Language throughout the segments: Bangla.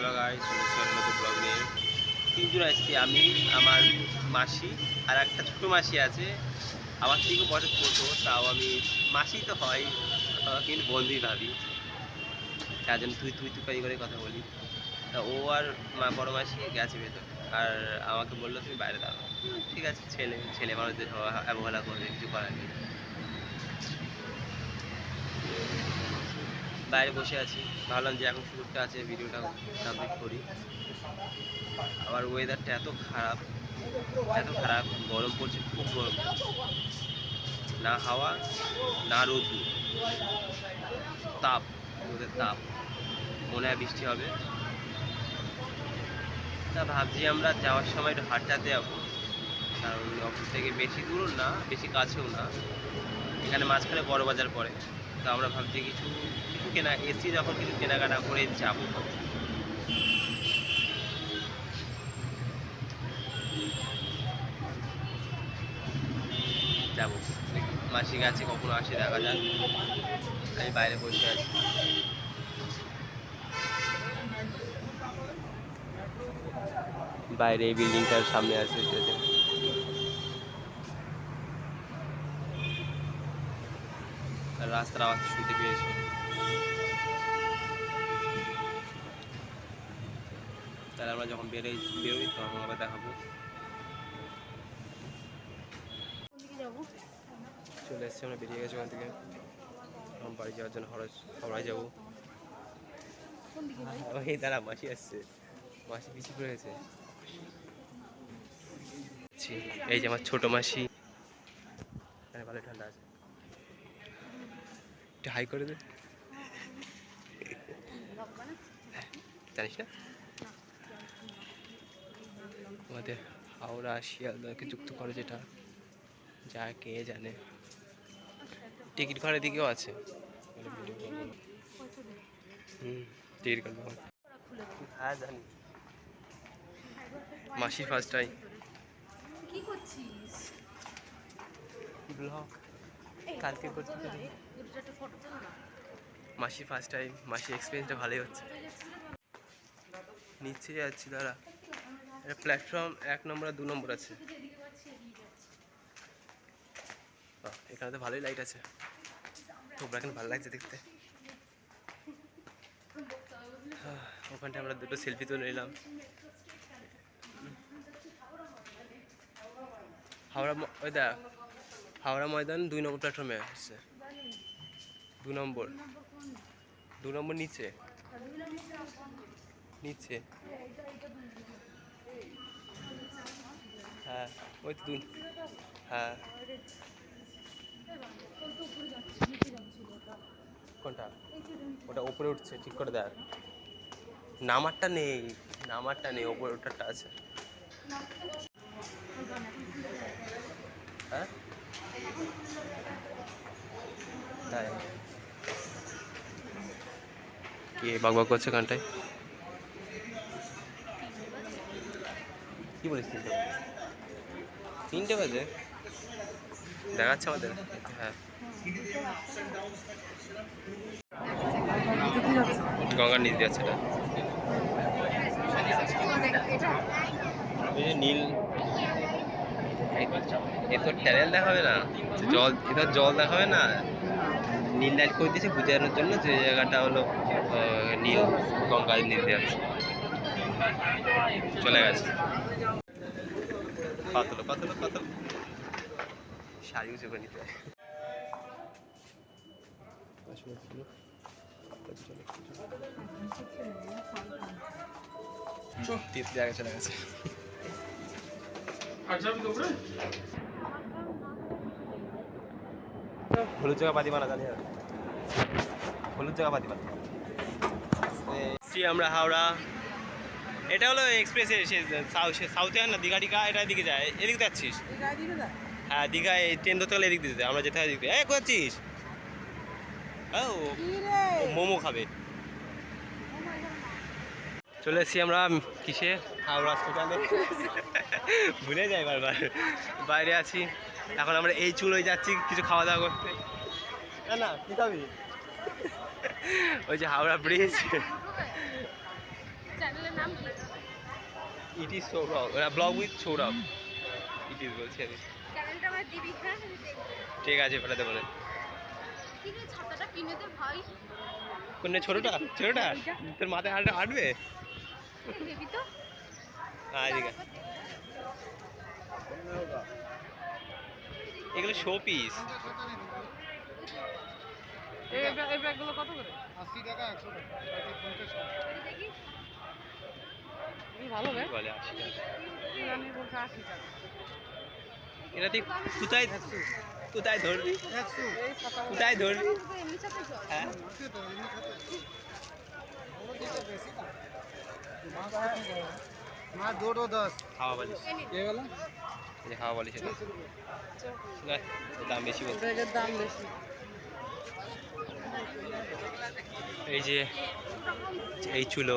হ্যালো গাইস শুনেছি নতুন ব্লগ নিয়ে। তিনজন আসছি আমি, আমার মাসি আর একটা ছোট মাসি আছে। আমার থেকে বছর ছোটো, তাও আমি মাসি তো হয় কিন্তু বন্ধুই ভাবি। তার জন্য তুই তুই তুই করে কথা বলি। তা ও আর মা, বড় মাসি গেছে ভেতর। আর আমাকে বলল তুমি বাইরে দাঁড়াও। ঠিক আছে, ছেলে ছেলে মানুষদের অবহেলা করবে, কিছু করার নেই। বাইরে বসে আছি। ভাবলাম যে এখন সুযোগটা আছে, ভিডিওটা কমপ্লিট করি। আবার ওয়েদারটা এত খারাপ এত খারাপ, গরম পড়ছে, খুব গরম না হাওয়া, না রোদ্দুর। তাপ, রোদের তাপ। মনে হয় বৃষ্টি হবে। তা ভাবছি আমরা যাওয়ার সময় একটু হাটটাতে যাব। কারণ অফিস থেকে বেশি দূর না, বেশি কাছেও না। এখানে মাঝখানে বড় বাজার পড়ে। তো আমরা ভাবছি কিছু কিছু কেনা এসি যখন কিছু কেনাকাটা করে যাব যাব। মাসি গেছে, কখনো আসে, দেখা যাক। আমি বাইরে বসে আছি। বাইরে এই বিল্ডিংটার সামনে আছে যেতে আর রাস্তার আওয়াজ শুনতে পেয়েছি। তাহলে আমরা যখন বেরোই বেরোই, তখন আবার দেখাবো। চলে এসেছি আমরা, বেরিয়ে গেছি ওখান থেকে। এখন বাড়ি যাওয়ার জন্য হরজ হাওড়ায় যাব। ওই দাঁড়া, মাসি আসছে। মাসি পিছিয়ে পড়ে গেছে। এই যে আমার ছোট মাসি। এখানে ভালো ঠান্ডা আছে। হাই করে দে। জানিস না? আমাদের হাওড়া শিয়ালদাকে যুক্ত করে যেটা যা কে জানে। টিকিট ঘরের দিকেও আছে। হুম টিকিট ঘর হ্যাঁ জানি। মাসি ফার্স্ট টাইম কি করছিস? ব্লগ কালকে করতে পারি। মাসি ফার্স্ট টাইম মাসি এক্সপিরিয়েন্সটা ভালোই হচ্ছে। নিচে যাচ্ছি, দাঁড়া। এটা প্ল্যাটফর্ম এক নম্বর আর দু নম্বর আছে। এখানে তো ভালোই লাইট আছে। তোমরা এখানে ভালো লাগছে দেখতে। ওখানটা আমরা দুটো সেলফি তুলে নিলাম। হাওড়া ওই দেখ, হাওড়া ময়দান দুই নম্বর প্ল্যাটফর্মে আসছে দু নম্বর। দু নম্বর নিচে? নিচে? হ্যাঁ ওই তো দু হ্যাঁ। কোনটা? ওটা উপরে উঠছে, ঠিক করে দেখ। নামারটা নেই নামারটা নেই, ওপরে ওটারটা আছে। হ্যাঁ? তাই। কে বাগ বাগ করছে কানটায় কি বলিস তিনটে? তিনটে বাজে? দেখাচ্ছে আমাদের? হ্যাঁ। গঙ্গার নিচ দিয়ে আছে নীল। এ তো ট্যানেল দেখাবে না। জল এটা জল দেখাবে না। নীল লাইট করে দিয়েছে বোঝানোর জন্য যে জায়গাটা হলো নীল গঙ্গার নিচ দিয়ে আছে। চলে গেছে। পাতলো পাতলো পাতলো। শাড়ি উঁচু করে নিতে হয় আসলে চলো। গেছে। হলুদ জায়গা পাতি বানা জানি হলুদ জায়গা পাতি বানা আমরা হাওড়া। এটা হলো এক্সপ্রেসে সাউথে না দীঘা টিকা এটা দিকে যায় এদিকে যাচ্ছিস? হ্যাঁ দীঘায় ট্রেন ধরতে গেলে এদিক দিতে আমরা যেতে হয় এদিক দিয়ে। এ কোথাচ্ছিস ও মোমো খাবে। চলে এসেছি আমরা কিসে? হাওড়া হসপিটালে ভুলে যাই বারবার। বাইরে আছি। এখন আমরা এই চুলোয় যাচ্ছি কিছু খাওয়া দাওয়া করতে। না না কি খাবি? ওই যে Howrah bridge it is Sourav blog with Sourav it is বলছি আমি। হ্যাঁ? ঠিক আছে ফেলাতে বলে ছোটটা? ছোটটা? তোর মাথায় আটবে আটবে হ্যাঁ এগুলো শো পিস এই ব্যাগগুলো কত করে? আশি টাকা একশো টাকা। পঞ্চাশ ভালো বলে আশি টাকা আমি বলছি আশি টাকা এটা তুই কোথায় কোথায় ধরবি কোথায় ধরবি হ্যাঁ? মাছ দুটো দশ। হাওয়া বালিশ কে গেল এই হাওয়া বালিশ দাম বেশি বলছে। ব্যাগের দাম বেশি। এই যে এই চুলো।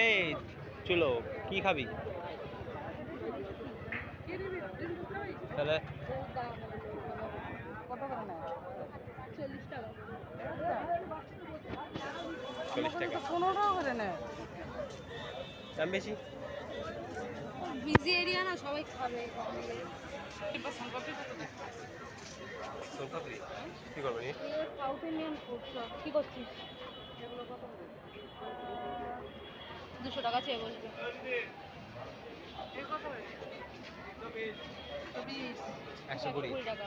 এই চলো কি খাবি? তাহলে? চল্লিশ টাকা দাম বেশি বিজি এরিয়া না সবাই খাবে। কি করব সাউথ ইন্ডিয়ান ফুড কি করছিস? দুশো টাকা চেয়ে? চব্বিশ। একশো কুড়ি? টাকা।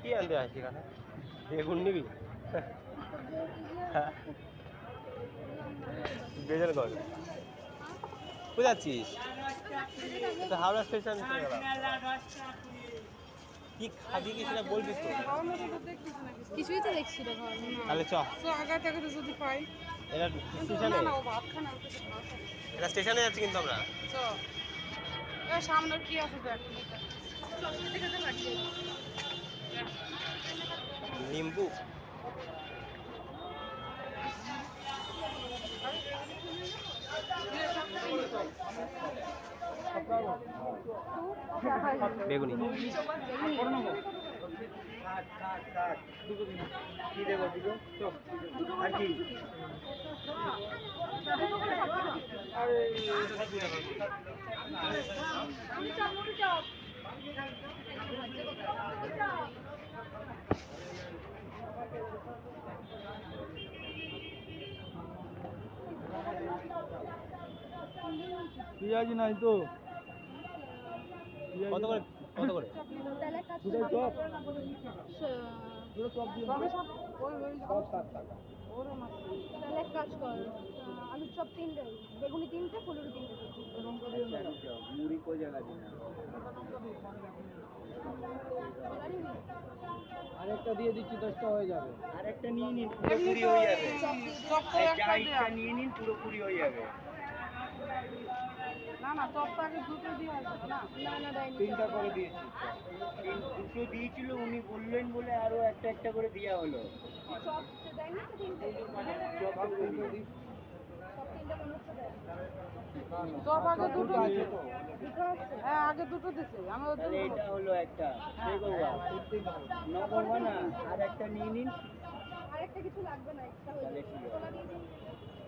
কি আনতে আসছি এখানে? বেগুন নিবি? হ্যাঁ। বেজার কর তো হাওড়া স্টেশন কি খাবি কি সেটা বলবি তো। কিছুই তো দেখছি তাহলে চ। তো আগে যদি পাই। এটা স্টেশনে? না না ভাত খানা ওকে ভাত এটা স্টেশনে যাচ্ছি কিন্তু আমরা। সামনে কি আছে নিম্বু। বেগুনি। কি দেবো দিকে আর কি? পেঁয়াজ নাই তো। কত করে? কত করে? তাহলে চপ? দুটো চপ দিয়ে ওই ওই সব সাত টাকা। ওরে মাছ তাহলে এক কাজ কর চপ তিনটে বেগুনি তিনটে ফুলুরি তিনটে মুড়ি জায়গা? আরেকটা দিয়ে দিচ্ছি দশটা হয়ে যাবে। আরেকটা নিয়ে নিন পুরোপুরি হয়ে যাবে। নিয়ে নিন পুরোপুরি হয়ে যাবে। না না চপ আগে দুটো দিয়ে না না না দেয়নি তিনটা করে দিয়েছি। দুটো দিয়েছিল উনি বললেন বলে আরও একটা একটা করে দেওয়া হলো। চপ দেয়নি তো তিনটে? চপ তিনটে দিই। চপ তিনটে তিনটে মনে। চপ আগে দুটো দিছে হ্যাঁ আগে দুটো দিছে এটা হলো একটা। ঠিক নম্বর না আর একটা নিয়ে নিন। আরেকটা কিছু লাগবে না এক্সট্রা হয়ে যাবে। ঠিক আছে। ছোলা দিয়ে দিন।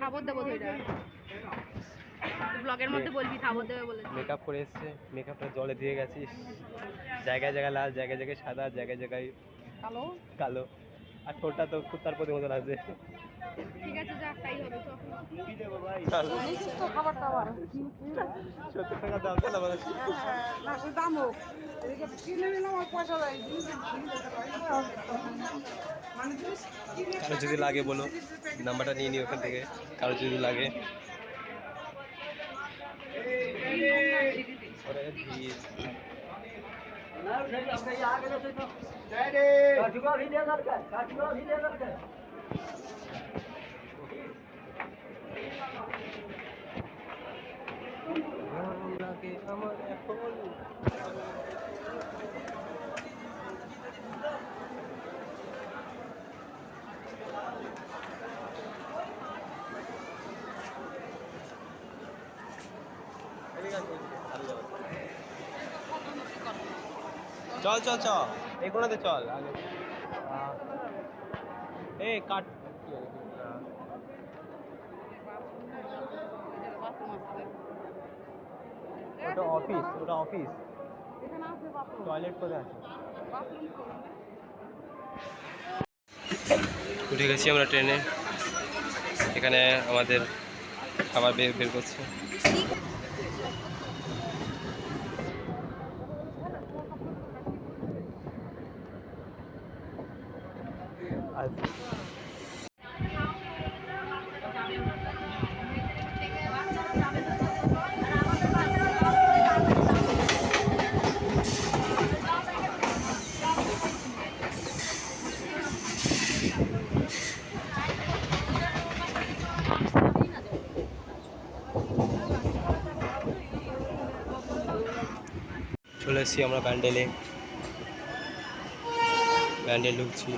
খাবার দেবো ব্লগের মধ্যে বলবি খাবার দেবে বলে মেকআপ করে এসছে। মেকআপটা জলে দিয়ে গেছিস জায়গায় জায়গায় লাল জায়গায় জায়গায় সাদা জায়গায় জায়গায় কালো? কালো। আর ঠোঁটটা তো কুত্তার প্রতি মতন আছে। ঠিক আছে যাক তাই হবে চল। মুড়ি দেবো ভাই। নিছিস তো খাবার টাবার সত্তর টাকা দাম দাম হোক কারও যদি লাগে বলো নাম্বারটা নিয়ে নিই ওখান থেকে কারও যদি লাগে। ওরে કાઠી કાઠી દે સરકાર કાઠી કાઠી દે સરકાર চল চল চল। এই কোনাতে চল, আগে। এই কাট। ওটা অফিস ওটা অফিস টয়লেট কোথায় আছে? উঠে গেছি আমরা ট্রেনে। এখানে আমাদের খাবার বের বের করছে। চলে এসেছি আমরা প্যান্ডেলে। প্যান্ডেল ঢুকছি।